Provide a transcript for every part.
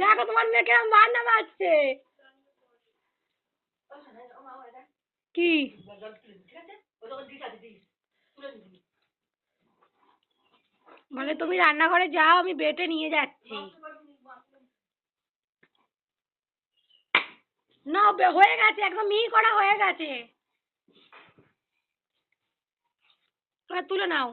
দেখো তোমার মেয়ে কেমন বান্না মারছে কি? বলে, তুমি রান্নাঘরে যাও, আমি বেটে নিয়ে যাচ্ছি। না হয়ে গেছে, একদম মিহি করা হয়ে গেছে। তুলে নাও।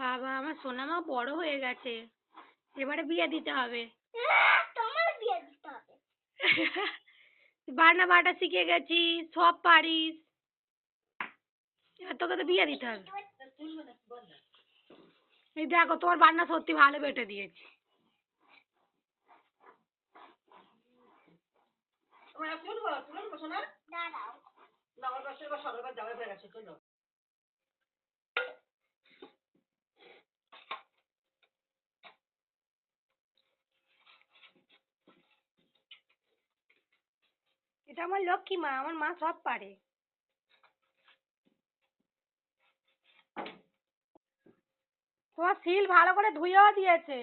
বাবা আমার সোনা মা বড় হয়ে গেছে। এবারে বিয়ে দিতে হবে। তোমার বিয়ে দিতে হবে। বাটনা বাটা শিখে গেছি সব পারিস। এবার তোকে তো বিয়ে দিতে হবে। এই দেখো তোমার বান্না সত্যি ভালো বেটে দিয়েছি। দাঁড়াও। এটা আমার লক্ষ্মী মা, আমার মা সব পারে। তোমার সিল ভালো করে ধুয়েও দিয়েছে।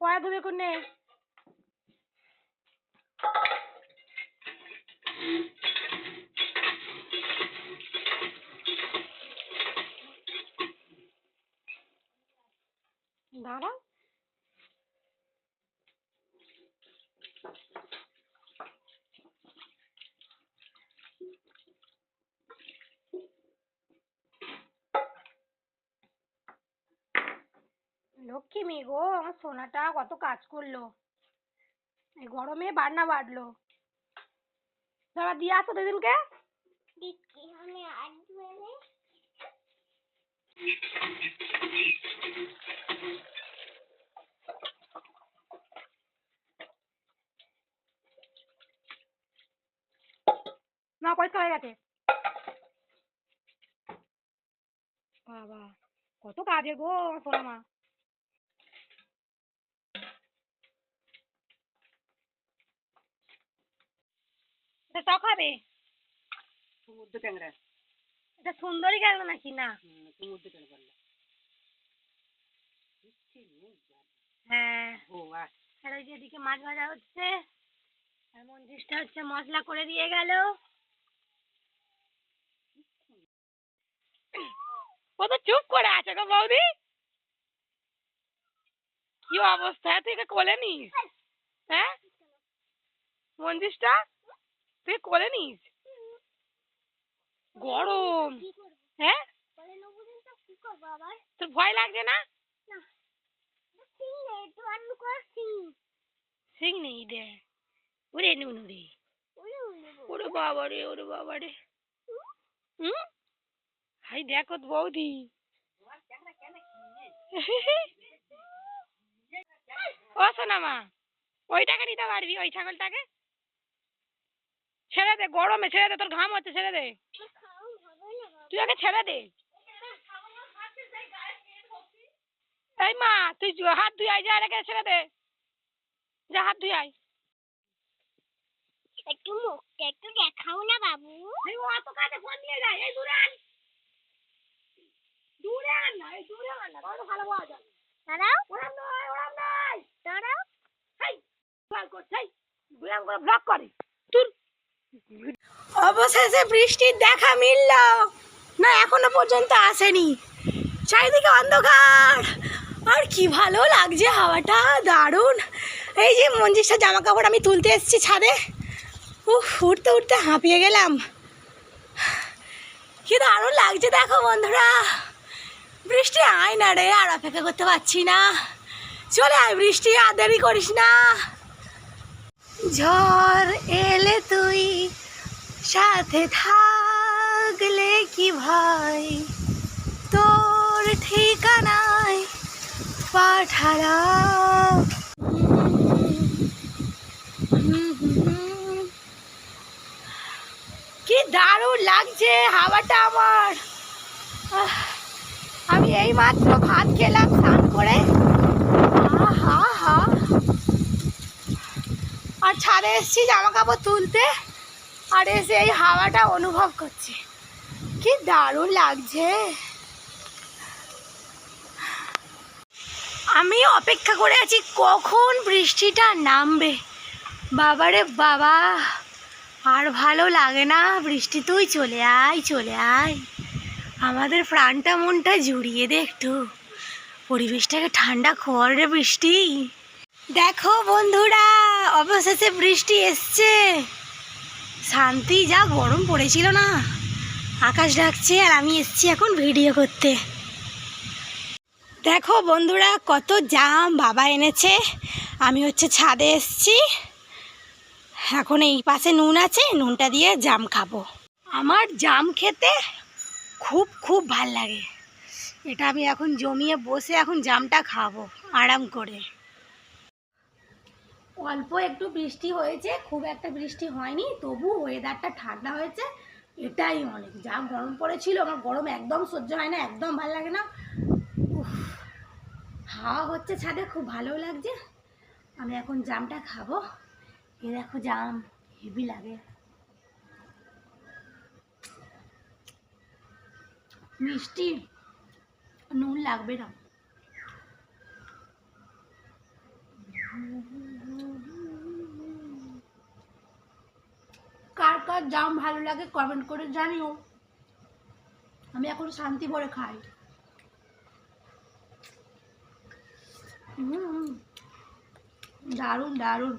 পরে ধুবে কোনে দাঁড়াও। লক্ষ্মী মেয়ে গো আমার সোনাটা কত কাজ করল। এই গরমে বান্না বাড়লো দাঁড়া দিয়ে আসো দিদিনকে। না পরিষ্কার হয়ে গেছে। বাবা কত কাজের গো আমার সোনা মা এটা টক হবে? সমুদ্র ট্যাংরা। এটা সুন্দরী গেল নাকি? না। সমুদ্র ট্যাংরা হ্যাঁ। আর ওই মাছ ভাজা হচ্ছে আর মঞ্জিসটা হচ্ছে মশলা করে দিয়ে গেল। ও তো চুপ করে আছে গো বৌদি। কি অবস্থা? তুই কোলে নিস? হ্যাঁ? মঞ্জিসটা তুই কোলে নিস। গরম। হ্যাঁ? তোর ভয় লাগছে না? সিং নেই কর দে। ওরে নুনু রে ওরে বাবা রে ওরে বাবা রে হুম? হাই দেখো বৌদি। ও সোনামা ওইটাকে নিতে পারবি ওই ছাগলটাকে? ছেড়ে দে গরমে ছেড়ে দে তোর ঘাম হচ্ছে ছেড়ে দে। তুই ওকে ছেড়ে দে। এই মা তুই হাত ধুই আয় যা রেখে ছেড়ে দে। যা হাত ধুই আয়। একটু মুখটা একটু দেখাও না বাবু। এই ও অত কাছে ফোন নিয়ে যায় এই দূরে আন। দূরে আন না এই দূরে আন না তাহলে ভালো পাওয়া যাবে দাঁড়াও। ওরাম নয় ওরাম নয়। দাঁড়াও। হেই কল করছে হেই। করে ব্লক করে। তুর অবশেষে বৃষ্টির দেখা মিলল। না, এখনও পর্যন্ত আসেনি। চারিদিকে অন্ধকার। আর কি ভালো লাগছে, হাওয়াটা দারুণ। এই যে মঞ্জিসটা জামা কাপড় আমি তুলতে এসেছি ছাদে। উফ উঠতে উঠতে হাঁপিয়ে গেলাম। কি দারুণ লাগছে, দেখো বন্ধুরা। বৃষ্টি আয় না রে, আর অপেক্ষা করতে পারছি না। চলে আয় বৃষ্টি, আর দেরি করিস না। ঝড় এলে তুই সাথে থাকলে কি ভাই? তোর ঠিকানায় পাঠারা। কি দারুণ লাগছে হাওয়াটা আমার। আমি এই মাত্র ভাত খেলাম, স্নান করে। হা হা আর ছাদে এসেছি জামা কাপড় তুলতে আর এসে এই হাওয়াটা অনুভব করছি। কি দারুণ লাগছে। আমি অপেক্ষা করে আছি কখন বৃষ্টিটা নামবে। বাবারে বাবা, আর ভালো লাগে না বৃষ্টি। তুই চলে আয় চলে আয়। আমাদের প্রাণটা মনটা জুড়িয়ে দে একটু। পরিবেশটাকে ঠান্ডা কর রে বৃষ্টি। দেখো বন্ধুরা অবশেষে বৃষ্টি এসছে। শান্তি, যা গরম পড়েছিল না। আকাশ ডাকছে আর আমি এসছি এখন ভিডিও করতে। দেখো বন্ধুরা, কত জাম বাবা এনেছে। আমি হচ্ছে ছাদে এসছি। এখন এই পাশে নুন আছে, নুনটা দিয়ে জাম খাব। আমার জাম খেতে খুব খুব ভালো লাগে। এটা আমি এখন জমিয়ে বসে এখন জামটা খাব, আরাম করে। অল্প একটু বৃষ্টি হয়েছে, খুব একটা বৃষ্টি হয়নি, তবু ওয়েদারটা ঠান্ডা হয়েছে, এটাই অনেক। যা গরম পড়েছিল, আমার গরম একদম সহ্য হয় না, একদম ভালো লাগে না। হাওয়া হচ্ছে ছাদে, খুব ভালো লাগছে। আমি এখন জামটা খাব। এ দেখো জাম, হেভি লাগে। মিষ্টি, নুন লাগবে না। কার জাম ভালো লাগে কমেন্ট করে জানিও। আমি এখন শান্তি ভরে খাই। দারুণ দারুণ।